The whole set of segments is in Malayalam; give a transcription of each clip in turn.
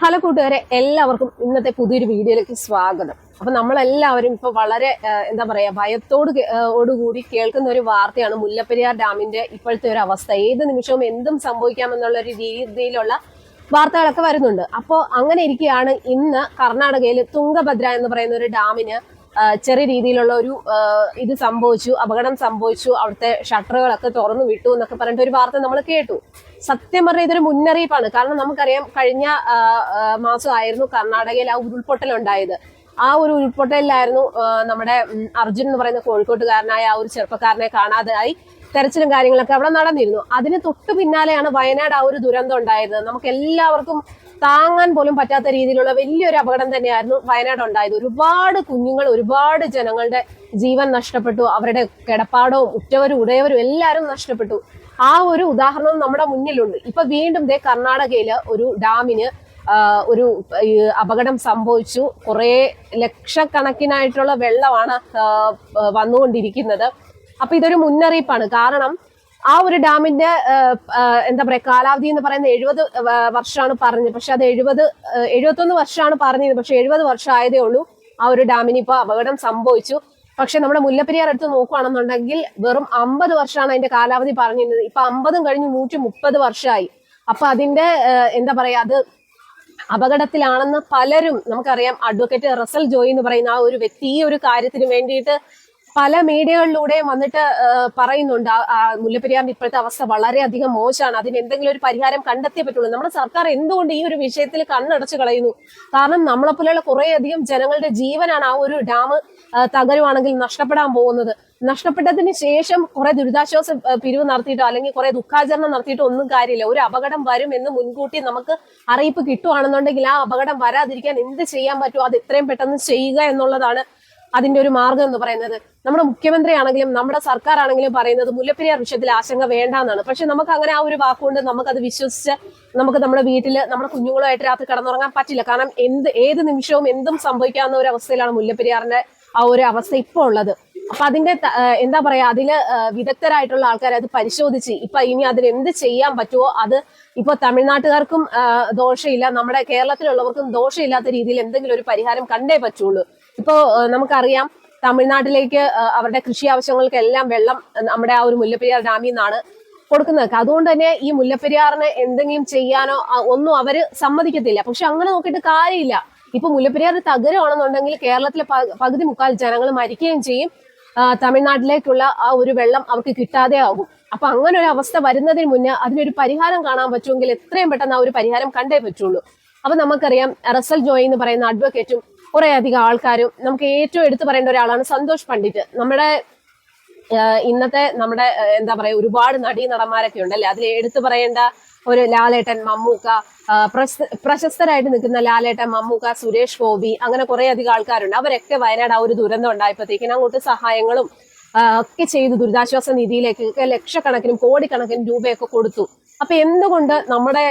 ഹലോ കൂട്ടുകാരെ എല്ലാവർക്കും ഇന്നത്തെ പുതിയൊരു വീഡിയോയിലേക്ക് സ്വാഗതം. അപ്പൊ നമ്മളെല്ലാവരും ഇപ്പൊ വളരെ എന്താ പറയാ ഭയത്തോട് ഓടുകൂടി കേൾക്കുന്ന ഒരു വാർത്തയാണ് മുല്ലപ്പെരിയാർ ഡാമിന്റെ ഇപ്പോഴത്തെ ഒരു അവസ്ഥ. ഏത് നിമിഷവും എന്തും സംഭവിക്കാമെന്നുള്ള ഒരു രീതിയിലുള്ള വാർത്തകളൊക്കെ വരുന്നുണ്ട്. അപ്പോൾ അങ്ങനെ ഇരിക്കുകയാണ് ഇന്ന് കർണാടകയിൽ തുങ്കഭദ്ര എന്ന് പറയുന്ന ഒരു ഡാമിന് ചെറിയ രീതിയിലുള്ള ഒരു ഇത് സംഭവിച്ചു അപകടം സംഭവിച്ചു അവിടുത്തെ ഷട്ടറുകളൊക്കെ തുറന്നു വിട്ടു എന്നൊക്കെ പറഞ്ഞിട്ട് ഒരു വാർത്ത നമ്മൾ കേട്ടു. സത്യം പറഞ്ഞാൽ ഇതൊരു മുന്നറിയിപ്പാണ്. കാരണം നമുക്കറിയാം കഴിഞ്ഞ മാസമായിരുന്നു കർണാടകയിൽ ആ ഉരുൾപൊട്ടൽ ഉണ്ടായത് ആ ഒരു ഉരുൾപൊട്ടലിലായിരുന്നു നമ്മുടെ അർജുൻ എന്ന് പറയുന്ന കോഴിക്കോട്ടുകാരനായ ആ ഒരു ചെറുപ്പക്കാരനെ കാണാതായി. തെരച്ചിലും കാര്യങ്ങളൊക്കെ അവിടെ നടന്നിരുന്നു. അതിന് തൊട്ടു പിന്നാലെയാണ് വയനാട് ആ ഒരു ദുരന്തം ഉണ്ടായത് നമുക്ക് എല്ലാവർക്കും താങ്ങാൻ പോലും പറ്റാത്ത രീതിയിലുള്ള വലിയൊരു അപകടം തന്നെയായിരുന്നു വയനാട് ഉണ്ടായത്. ഒരുപാട് കുഞ്ഞുങ്ങൾ ഒരുപാട് ജനങ്ങളുടെ ജീവൻ നഷ്ടപ്പെട്ടു. അവരുടെ കിടപ്പാടവും ഉറ്റവരും ഉടയവരും എല്ലാവരും നഷ്ടപ്പെട്ടു. ആ ഒരു ഉദാഹരണം നമ്മുടെ മുന്നിലുണ്ട്. ഇപ്പൊ വീണ്ടും ദേ കർണാടകയിൽ ഒരു ഡാമിന് ഒരു അപകടം സംഭവിച്ചു. കുറേ ലക്ഷക്കണക്കിനായിട്ടുള്ള വെള്ളമാണ് വന്നുകൊണ്ടിരിക്കുന്നത്. അപ്പൊ ഇതൊരു മുന്നറിയിപ്പാണ്. കാരണം ആ ഒരു ഡാമിന്റെ എന്താ പറയാ കാലാവധി എന്ന് പറയുന്നത് എഴുപത് വർഷമാണ് പറഞ്ഞത്. പക്ഷെ അത് എഴുപത് എഴുപത്തൊന്ന് വർഷമാണ് പറഞ്ഞത്. പക്ഷെ എഴുപത് വർഷം ആയതേ ഉള്ളൂ ആ ഒരു ഡാമിന് ഇപ്പൊ അപകടം സംഭവിച്ചു. പക്ഷെ നമ്മുടെ മുല്ലപ്പെരിയാർ എടുത്ത് നോക്കുകയാണെന്നുണ്ടെങ്കിൽ വെറും അമ്പത് വർഷമാണ് അതിന്റെ കാലാവധി പറഞ്ഞിരുന്നത്. ഇപ്പൊ അമ്പതും കഴിഞ്ഞ് നൂറ്റി മുപ്പത് വർഷമായി. അപ്പൊ അതിന്റെ എന്താ പറയാ അത് അപകടത്തിലാണെന്ന് പലരും നമുക്കറിയാം. അഡ്വക്കേറ്റ് റസൽ ജോയി എന്ന് പറയുന്ന ആ ഒരു വ്യക്തി ഈ ഒരു കാര്യത്തിന് വേണ്ടിയിട്ട് പല മീഡിയകളിലൂടെയും വന്നിട്ട് പറയുന്നുണ്ട്. മുല്ലപ്പെരിയാറിന്റെ ഇപ്പോഴത്തെ അവസ്ഥ വളരെയധികം മോശമാണ്. അതിന് എന്തെങ്കിലും ഒരു പരിഹാരം കണ്ടെത്തിയേ പറ്റുള്ളൂ. നമ്മുടെ സർക്കാർ എന്തുകൊണ്ട് ഈ ഒരു വിഷയത്തിൽ കണ്ണടച്ചു കളയുന്നു? കാരണം നമ്മളെ പോലെയുള്ള കുറേയധികം ജനങ്ങളുടെ ജീവനാണ് ആ ഒരു ഡാം തകരുവാണെങ്കിൽ നഷ്ടപ്പെടാൻ പോകുന്നത്. നഷ്ടപ്പെട്ടതിന് ശേഷം കുറെ ദുരിതാശ്വാസ പിരിവ് നടത്തിയിട്ടോ അല്ലെങ്കിൽ കുറെ ദുഃഖാചരണം നടത്തിയിട്ടോ ഒന്നും കാര്യമില്ല. ഒരു അപകടം വരും എന്ന് മുൻകൂട്ടി നമുക്ക് അറിയിപ്പ് കിട്ടുവാണെന്നുണ്ടെങ്കിൽ ആ അപകടം വരാതിരിക്കാൻ എന്ത് ചെയ്യാൻ പറ്റുമോ അത് എത്രയും പെട്ടെന്ന് ചെയ്യുക എന്നുള്ളതാണ് അതിന്റെ ഒരു മാർഗം എന്ന് പറയുന്നത് നമ്മുടെ മുഖ്യമന്ത്രി ആണെങ്കിലും നമ്മുടെ സർക്കാർ ആണെങ്കിലും പറയുന്നത് മുല്ലപ്പെരിയാർ വിഷയത്തിൽ ആശങ്ക വേണ്ട എന്നാണ് പക്ഷെ നമുക്ക് അങ്ങനെ ആ ഒരു വാക്കുകൊണ്ട് നമുക്കത് വിശ്വസിച്ച് നമുക്ക് നമ്മുടെ വീട്ടിൽ നമ്മുടെ കുഞ്ഞുങ്ങളുമായിട്ട് രാത്രി കടന്നുറങ്ങാൻ പറ്റില്ല. കാരണം എന്ത് ഏത് നിമിഷവും എന്തും സംഭവിക്കാവുന്ന ഒരു അവസ്ഥയിലാണ് മുല്ലപ്പെരിയാറിന്റെ ആ ഒരു അവസ്ഥ ഇപ്പോൾ ഉള്ളത്. അപ്പൊ അതിന്റെ എന്താ പറയാ അതിൽ വിദഗ്ധരായിട്ടുള്ള ആൾക്കാർ അത് പരിശോധിച്ച് ഇപ്പൊ ഇനി അതിന് എന്ത് ചെയ്യാൻ പറ്റുമോ അത് ഇപ്പൊ തമിഴ്നാട്ടുകാർക്കും ദോഷമില്ല നമ്മുടെ കേരളത്തിലുള്ളവർക്കും ദോഷമില്ലാത്ത രീതിയിൽ എന്തെങ്കിലും ഒരു പരിഹാരം കണ്ടേ പറ്റുള്ളൂ. ഇപ്പോ നമുക്കറിയാം തമിഴ്നാട്ടിലേക്ക് അവരുടെ കൃഷി ആവശ്യങ്ങൾക്കെല്ലാം വെള്ളം നമ്മുടെ ആ ഒരു മുല്ലപ്പെരിയാർ ഡാമിൽ നിന്നാണ് കൊടുക്കുന്നത്. അതുകൊണ്ട് തന്നെ ഈ മുല്ലപ്പെരിയാറിന് എന്തെങ്കിലും ചെയ്യാനോ ഒന്നും അവർ സമ്മതിക്കത്തില്ല. പക്ഷെ അങ്ങനെ നോക്കിയിട്ട് കാര്യമില്ല. ഇപ്പൊ മുല്ലപ്പെരിയാർ തകരുവാണെന്നുണ്ടെങ്കിൽ കേരളത്തിലെ പകുതി മുക്കാൽ ജനങ്ങൾ മരിക്കുകയും ചെയ്യും. തമിഴ്നാട്ടിലേക്കുള്ള ആ ഒരു വെള്ളം അവർക്ക് കിട്ടാതെ ആകും. അപ്പൊ അങ്ങനെ ഒരു അവസ്ഥ വരുന്നതിന് മുന്നേ അതിനൊരു പരിഹാരം കാണാൻ പറ്റുമെങ്കിൽ എത്രയും പെട്ടെന്ന് ആ ഒരു പരിഹാരം കണ്ടേ പറ്റുള്ളൂ. അപ്പൊ നമുക്കറിയാം റസൽ ജോയ് എന്ന് പറയുന്ന അഡ്വക്കേറ്റും കുറെ അധികം ആൾക്കാരും നമുക്ക് ഏറ്റവും എടുത്തു പറയേണ്ട ഒരാളാണ് സന്തോഷ് പണ്ഡിറ്റ്. നമ്മുടെ ഇന്നത്തെ നമ്മുടെ എന്താ പറയാ ഒരുപാട് നടീ നടന്മാരൊക്കെ ഉണ്ടല്ലേ? അതിൽ എടുത്തു പറയേണ്ട ഒരു ലാലേട്ടൻ മമ്മൂക്ക പ്രശസ്തരായിട്ട് നിൽക്കുന്ന ലാലേട്ടൻ മമ്മൂക്ക സുരേഷ് ഗോപി അങ്ങനെ കുറെ അധികം ആൾക്കാരുണ്ട്. അവരൊക്കെ വയനാട് ആ ഒരു ദുരന്തം ഉണ്ടായപ്പോഴത്തേക്കിനും അങ്ങോട്ട് സഹായങ്ങളും ഒക്കെ ചെയ്ത് ദുരിതാശ്വാസ നിധിയിലേക്ക് ലക്ഷക്കണക്കിനും കോടിക്കണക്കിനും രൂപയൊക്കെ കൊടുത്തു. അപ്പൊ എന്തുകൊണ്ട് നമ്മുടെ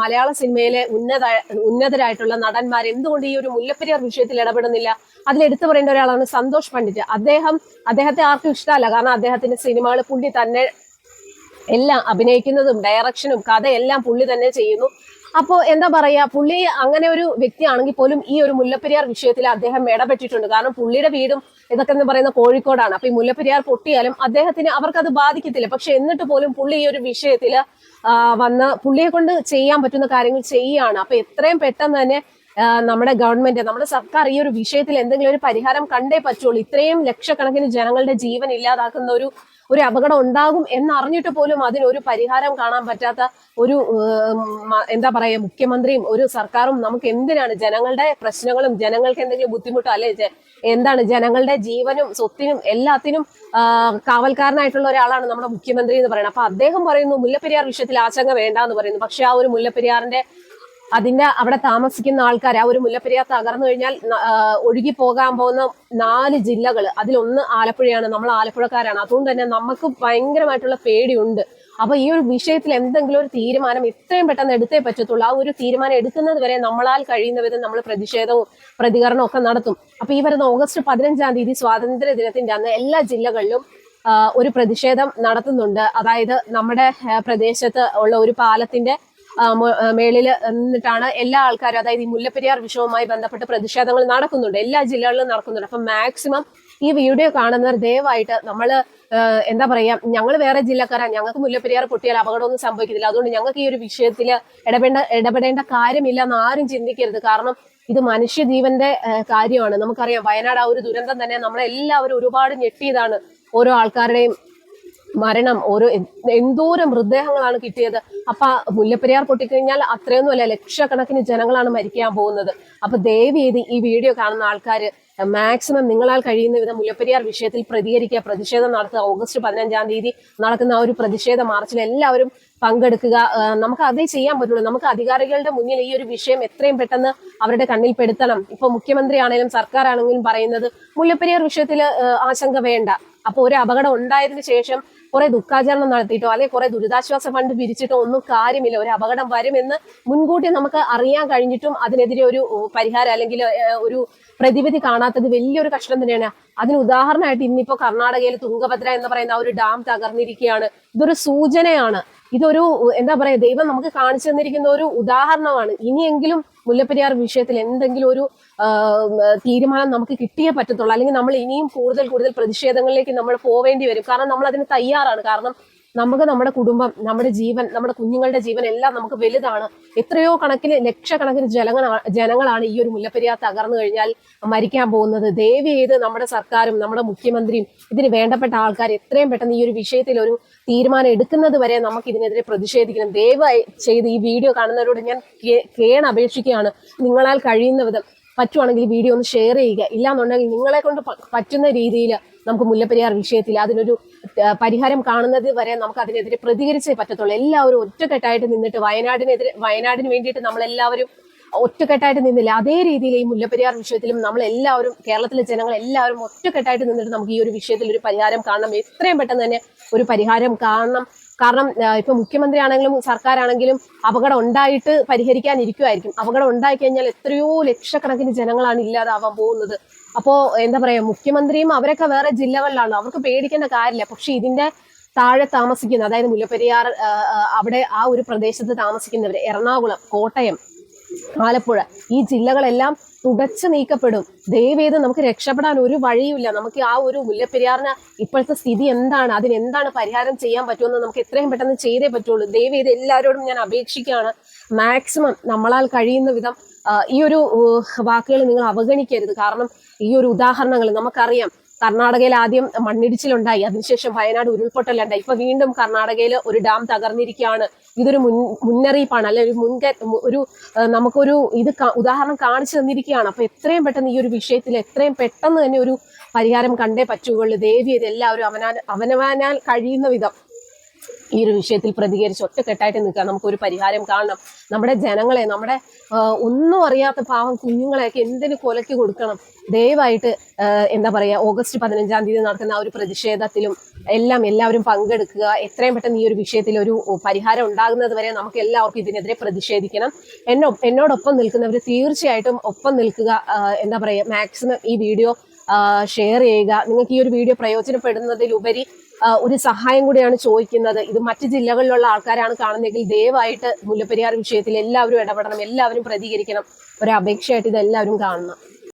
മലയാള സിനിമയിലെ ഉന്നത ഉന്നതരായിട്ടുള്ള നടന്മാർ എന്തുകൊണ്ട് ഈ ഒരു മുല്ലപ്പെരിയാർ വിഷയത്തിൽ ഇടപെടുന്നില്ല? അതിൽ എടുത്തു പറയേണ്ട ഒരാളാണ് സന്തോഷ് പണ്ഡിറ്റ്. അദ്ദേഹം അദ്ദേഹത്തെ ആർക്കും ഇഷ്ടമല്ല. കാരണം അദ്ദേഹത്തിന്റെ സിനിമകൾ പുള്ളി തന്നെ എല്ലാം അഭിനയിക്കുന്നതും ഡയറക്ഷനും കഥയെല്ലാം പുള്ളി തന്നെ ചെയ്യുന്നു. അപ്പോ എന്താ പറയാ പുള്ളി അങ്ങനെ ഒരു വ്യക്തിയാണെങ്കിൽ പോലും ഈ ഒരു മുല്ലപ്പെരിയാർ വിഷയത്തിൽ അദ്ദേഹം ഇടപെട്ടിട്ടുണ്ട്. കാരണം പുള്ളിയുടെ വീടും ഇതൊക്കെ എന്ന് പറയുന്ന കോഴിക്കോടാണ്. അപ്പൊ ഈ മുല്ലപ്പെരിയാർ പൊട്ടിയാലും അദ്ദേഹത്തിന് അവർക്കത് ബാധിക്കത്തില്ല. പക്ഷെ എന്നിട്ട് പോലും പുള്ളി ഈ ഒരു വിഷയത്തിൽ വന്ന് പുള്ളിയെ കൊണ്ട് ചെയ്യാൻ പറ്റുന്ന കാര്യങ്ങൾ ചെയ്യുകയാണ്. അപ്പൊ എത്രയും പെട്ടെന്ന് തന്നെ നമ്മുടെ ഗവൺമെന്റ് നമ്മുടെ സർക്കാർ ഈ ഒരു വിഷയത്തിൽ എന്തെങ്കിലും ഒരു പരിഹാരം കണ്ടേ പറ്റുള്ളൂ. ഇത്രയും ലക്ഷക്കണക്കിന് ജനങ്ങളുടെ ജീവൻ ഇല്ലാതാക്കുന്ന ഒരു ഒരു അപകടം ഉണ്ടാകും എന്നറിഞ്ഞിട്ട് പോലും അതിനൊരു പരിഹാരം കാണാൻ പറ്റാത്ത ഒരു എന്താ പറയുക മുഖ്യമന്ത്രിയും ഒരു സർക്കാരും നമുക്ക് എന്തിനാണ്? ജനങ്ങളുടെ പ്രശ്നങ്ങളും ജനങ്ങൾക്ക് എന്തെങ്കിലും ബുദ്ധിമുട്ടോ അല്ലെ എന്താണ്? ജനങ്ങളുടെ ജീവനും സ്വത്തിനും എല്ലാത്തിനും കാവൽക്കാരനായിട്ടുള്ള ഒരാളാണ് നമ്മുടെ മുഖ്യമന്ത്രി എന്ന് പറയുന്നത്. അപ്പൊ അദ്ദേഹം പറയുന്നു മുല്ലപ്പെരിയാർ വിഷയത്തിൽ ആശങ്ക വേണ്ട എന്ന് പറയുന്നു. പക്ഷെ ആ ഒരു മുല്ലപ്പെരിയാറിന്റെ അതിന്റെ അവിടെ താമസിക്കുന്ന ആൾക്കാർ ആ ഒരു മുല്ലപ്പെരിയാർ തകർന്നു കഴിഞ്ഞാൽ ഒഴുകി പോകാൻ പോകുന്ന നാല് ജില്ലകൾ അതിലൊന്ന് ആലപ്പുഴയാണ്. നമ്മൾ ആലപ്പുഴക്കാരാണ്. അതുകൊണ്ട് തന്നെ നമുക്ക് ഭയങ്കരമായിട്ടുള്ള പേടിയുണ്ട്. അപ്പൊ ഈ ഒരു വിഷയത്തിൽ എന്തെങ്കിലും ഒരു തീരുമാനം എത്രയും പെട്ടെന്ന് എടുത്തേ പറ്റത്തുള്ളൂ. ആ ഒരു തീരുമാനം എടുക്കുന്നത് വരെ നമ്മളാൽ കഴിയുന്ന വിധം നമ്മൾ പ്രതിഷേധവും പ്രതികരണവും ഒക്കെ നടത്തും. അപ്പൊ ഈ വരുന്ന ഓഗസ്റ്റ് പതിനഞ്ചാം തീയതി സ്വാതന്ത്ര്യ ദിനത്തിന്റെ അന്ന് എല്ലാ ജില്ലകളിലും ഒരു പ്രതിഷേധം നടത്തുന്നുണ്ട്. അതായത് നമ്മുടെ പ്രദേശത്ത് ഉള്ള ഒരു പാലത്തിന്റെ ആ, മു- മേളിൽ നിന്നിട്ടാണ് എല്ലാ ആൾക്കാരും അതായത് ഈ മുല്ലപ്പെരിയാർ വിഷയവുമായി ബന്ധപ്പെട്ട് പ്രതിഷേധങ്ങൾ നടക്കുന്നുണ്ട്. എല്ലാ ജില്ലകളിലും നടക്കുന്നുണ്ട്. അപ്പം മാക്സിമം ഈ വീഡിയോ കാണുന്നവർ ദയവായിട്ട് നമ്മൾ എന്താ പറയാ ഞങ്ങൾ വേറെ ജില്ലക്കാരാണ് ഞങ്ങൾക്ക് മുല്ലപ്പെരിയാർ പൊട്ടിയാൽ അപകടമൊന്നും സംഭവിക്കുന്നില്ല അതുകൊണ്ട് ഞങ്ങൾക്ക് ഈ ഒരു വിഷയത്തിൽ ഇടപെടേണ്ട ഇടപെടേണ്ട കാര്യമില്ല എന്ന് ആരും ചിന്തിക്കരുത്. കാരണം ഇത് മനുഷ്യജീവന്റെ കാര്യമാണ്. നമുക്കറിയാം വയനാട് ആ ഒരു ദുരന്തം തന്നെ നമ്മളെല്ലാവരും ഒരുപാട് ഞെട്ടിയതാണ്. ഓരോ ആൾക്കാരുടെയും മരണം ഓരോ എന്തോരം മൃതദേഹങ്ങളാണ് കിട്ടിയത്. അപ്പൊ മുല്ലപ്പെരിയാർ പൊട്ടിക്കഴിഞ്ഞാൽ അത്രയൊന്നുമല്ല ലക്ഷക്കണക്കിന് ജനങ്ങളാണ് മരിക്കാൻ പോകുന്നത്. അപ്പൊ ദയവ് ചെയ്ത് ഈ വീഡിയോ കാണുന്ന ആൾക്കാർ മാക്സിമം നിങ്ങളാൽ കഴിയുന്ന വിധം മുല്ലപ്പെരിയാർ വിഷയത്തിൽ പ്രതികരിക്കുക പ്രതിഷേധം നടത്തുക. ഓഗസ്റ്റ് പതിനഞ്ചാം തീയതി നടക്കുന്ന ആ ഒരു പ്രതിഷേധ മാർച്ചിൽ എല്ലാവരും പങ്കെടുക്കുക. നമുക്ക് അതേ ചെയ്യാൻ പറ്റുള്ളൂ. നമുക്ക് അധികാരികളുടെ മുന്നിൽ ഈ ഒരു വിഷയം എത്രയും പെട്ടെന്ന് അവരുടെ കണ്ണിൽ പെടുത്തണം. ഇപ്പൊ മുഖ്യമന്ത്രി ആണെങ്കിലും സർക്കാർ ആണെങ്കിലും പറയുന്നത് മുല്ലപ്പെരിയാർ വിഷയത്തിൽ ആശങ്ക വേണ്ട. അപ്പൊ ഒരു അപകടം ഉണ്ടായതിനു ശേഷം കുറെ ദുഃഖാചരണം നടത്തിയിട്ടോ അല്ലെങ്കിൽ കുറെ ദുരിതാശ്വാസ ഫണ്ട് പിരിച്ചിട്ടോ ഒന്നും കാര്യമില്ല. ഒരു അപകടം വരുമെന്ന് മുൻകൂട്ടി നമുക്ക് അറിയാൻ കഴിഞ്ഞിട്ടും അതിനെതിരെ ഒരു പരിഹാരം അല്ലെങ്കിൽ ഒരു പ്രതിവിധി കാണാത്തത് വലിയൊരു കഷ്ടം തന്നെയാണ്. അതിന് ഉദാഹരണമായിട്ട് ഇന്നിപ്പോ കർണാടകയിൽ തുങ്കഭദ്ര എന്ന് പറയുന്ന ഒരു ഡാം തകർന്നിരിക്കുകയാണ്. ഇതൊരു സൂചനയാണ്. ഇതൊരു എന്താ പറയാ ദൈവം നമുക്ക് കാണിച്ചു തന്നിരിക്കുന്ന ഒരു ഉദാഹരണമാണ്. ഇനിയെങ്കിലും മുല്ലപ്പെരിയാർ വിഷയത്തിൽ എന്തെങ്കിലും ഒരു തീരുമാനം നമുക്ക് കിട്ടിയേ പറ്റത്തുള്ളൂ. അല്ലെങ്കിൽ നമ്മൾ ഇനിയും കൂടുതൽ കൂടുതൽ പ്രതിഷേധങ്ങളിലേക്ക് നമ്മൾ പോവേണ്ടി വരും. കാരണം നമ്മൾ അതിന് തയ്യാറാണ്. കാരണം നമുക്ക് നമ്മുടെ കുടുംബം നമ്മുടെ ജീവൻ നമ്മുടെ കുഞ്ഞുങ്ങളുടെ ജീവൻ എല്ലാം നമുക്ക് വലുതാണ്. എത്രയോ കണക്കിന് ലക്ഷക്കണക്കിന് ജനങ്ങൾ ജനങ്ങളാണ് ഈ ഒരു മുല്ലപ്പെരിയാർ തകർന്നു കഴിഞ്ഞാൽ മരിക്കാൻ പോകുന്നത്. ദയവ് ചെയ്ത് നമ്മുടെ സർക്കാരും നമ്മുടെ മുഖ്യമന്ത്രിയും ഇതിന് വേണ്ടപ്പെട്ട ആൾക്കാർ എത്രയും പെട്ടെന്ന് ഈ ഒരു വിഷയത്തിൽ ഒരു തീരുമാനം എടുക്കുന്നത് വരെ നമുക്ക് ഇതിനെതിരെ പ്രതിഷേധിക്കണം. ദയവായി ചെയ്ത് ഈ വീഡിയോ കാണുന്നവരോട് ഞാൻ കേണ അപേക്ഷിക്കുകയാണ്. നിങ്ങളാൽ കഴിയുന്ന വിധം പറ്റുവാണെങ്കിൽ വീഡിയോ ഒന്ന് ഷെയർ ചെയ്യുക. ഇല്ലാന്നുണ്ടെങ്കിൽ നിങ്ങളെ കൊണ്ട് പറ്റുന്ന രീതിയിൽ നമുക്ക് മുല്ലപ്പെരിയാർ വിഷയത്തിൽ അതിനൊരു പരിഹാരം കാണുന്നത് വരെ നമുക്ക് അതിനെതിരെ പ്രതികരിച്ചേ പറ്റത്തുള്ളൂ. എല്ലാവരും ഒറ്റക്കെട്ടായിട്ട് നിന്നിട്ട് വയനാടിനെതിരെ വയനാടിന് വേണ്ടിയിട്ട് നമ്മളെല്ലാവരും ഒറ്റക്കെട്ടായിട്ട് നിന്നില്ല. അതേ രീതിയിൽ ഈ മുല്ലപ്പെരിയാർ വിഷയത്തിലും നമ്മൾ എല്ലാവരും കേരളത്തിലെ ജനങ്ങൾ എല്ലാവരും ഒറ്റക്കെട്ടായിട്ട് നിന്നിട്ട് നമുക്ക് ഈ ഒരു വിഷയത്തിൽ ഒരു പരിഹാരം കാണണം. എത്രയും പെട്ടെന്ന് തന്നെ ഒരു പരിഹാരം കാണണം. കാരണം ഇപ്പൊ മുഖ്യമന്ത്രി ആണെങ്കിലും സർക്കാരാണെങ്കിലും അപകടം ഉണ്ടായിട്ട് പരിഹരിക്കാനിരിക്കുമായിരിക്കും അപകടം ഉണ്ടായി കഴിഞ്ഞാൽ എത്രയോ ലക്ഷക്കണക്കിന് ജനങ്ങളാണ് ഇല്ലാതാവാൻ പോകുന്നത്. അപ്പോ എന്താ പറയാ മുഖ്യമന്ത്രിയും അവരൊക്കെ വേറെ ജില്ലകളിലാണ് അവർക്ക് പേടിക്കേണ്ട കാര്യമില്ല. പക്ഷെ ഇതിന്റെ താഴെ താമസിക്കുന്ന അതായത് മുല്ലപ്പെരിയാർ അവിടെ ആ ഒരു പ്രദേശത്ത് താമസിക്കുന്നവർ എറണാകുളം കോട്ടയം ആലപ്പുഴ ഈ ജില്ലകളെല്ലാം തുടച്ചു നീക്കപ്പെടും. ദയവേത് നമുക്ക് രക്ഷപ്പെടാൻ ഒരു വഴിയുമില്ല. നമുക്ക് ആ ഒരു മുല്ലപ്പെരിയാറിന് ഇപ്പോഴത്തെ സ്ഥിതി എന്താണ്? അതിന് എന്താണ് പരിഹാരം ചെയ്യാൻ പറ്റുമെന്ന് നമുക്ക് എത്രയും പെട്ടെന്ന് ചെയ്തേ പറ്റുള്ളൂ. ദയവേത് എല്ലാവരോടും ഞാൻ അപേക്ഷിക്കുകയാണ്. മാക്സിമം നമ്മളാൽ കഴിയുന്ന വിധം ഈ ഒരു വാക്കുകൾ നിങ്ങൾ അവഗണിക്കരുത്. കാരണം ഈ ഒരു ഉദാഹരണങ്ങൾ നമുക്കറിയാം. കർണാടകയിൽ ആദ്യം മണ്ണിടിച്ചിലുണ്ടായി. അതിനുശേഷം വയനാട് ഉരുൾപൊട്ടലുണ്ടായി. ഇപ്പൊ വീണ്ടും കർണാടകയിൽ ഒരു ഡാം തകർന്നിരിക്കുകയാണ്. ഇതൊരു മുൻ മുന്നറിയിപ്പാണ്. അല്ലെ ഒരു മുൻക ഒരു നമുക്കൊരു ഇത് ഉദാഹരണം കാണിച്ചു തന്നിരിക്കുകയാണ്. അപ്പൊ എത്രയും പെട്ടെന്ന് ഈ ഒരു വിഷയത്തിൽ എത്രയും പെട്ടെന്ന് തന്നെ ഒരു പരിഹാരം കണ്ടേ പറ്റുകയുള്ളൂ. ദേവി ഇതെല്ലാവരും അവനാൽ അവനവനാൽ കഴിയുന്ന വിധം ഈ ഒരു വിഷയത്തിൽ പ്രതികരിച്ച് ഒറ്റക്കെട്ടായിട്ട് നിൽക്കുക. നമുക്കൊരു പരിഹാരം കാണണം. നമ്മുടെ ജനങ്ങളെ നമ്മുടെ ഒന്നും അറിയാത്ത പാവം കുഞ്ഞുങ്ങളെയൊക്കെ എന്തിനു കൊലയ്ക്ക് കൊടുക്കണം? ദയവായിട്ട് എന്താ പറയുക ഓഗസ്റ്റ് പതിനഞ്ചാം തീയതി നടക്കുന്ന ആ ഒരു പ്രതിഷേധത്തിലും എല്ലാം എല്ലാവരും പങ്കെടുക്കുക. എത്രയും പെട്ടെന്ന് ഈ ഒരു വിഷയത്തിൽ ഒരു പരിഹാരം ഉണ്ടാകുന്നത് വരെ നമുക്ക് എല്ലാവർക്കും ഇതിനെതിരെ പ്രതിഷേധിക്കണം. എന്നോ എന്നോടൊപ്പം നിൽക്കുന്നവർ തീർച്ചയായിട്ടും ഒപ്പം നിൽക്കുക. എന്താ പറയുക മാക്സിമം ഈ വീഡിയോ ഷെയർ ചെയ്യുക. നിങ്ങൾക്ക് ഈ ഒരു വീഡിയോ പ്രയോജനപ്പെടുന്നതിലുപരി ഒരു സഹായം കൂടിയാണ് ചോദിക്കുന്നത്. ഇത് മറ്റു ജില്ലകളിലുള്ള ആൾക്കാരാണ് കാണുന്നതെങ്കിൽ ദയവായിട്ട് മുല്ലപ്പെരിയാർ വിഷയത്തിൽ എല്ലാവരും ഇടപെടണം എല്ലാവരും പ്രതികരിക്കണം. ഒരു അപേക്ഷയായിട്ട് ഇത് എല്ലാവരും കാണണം.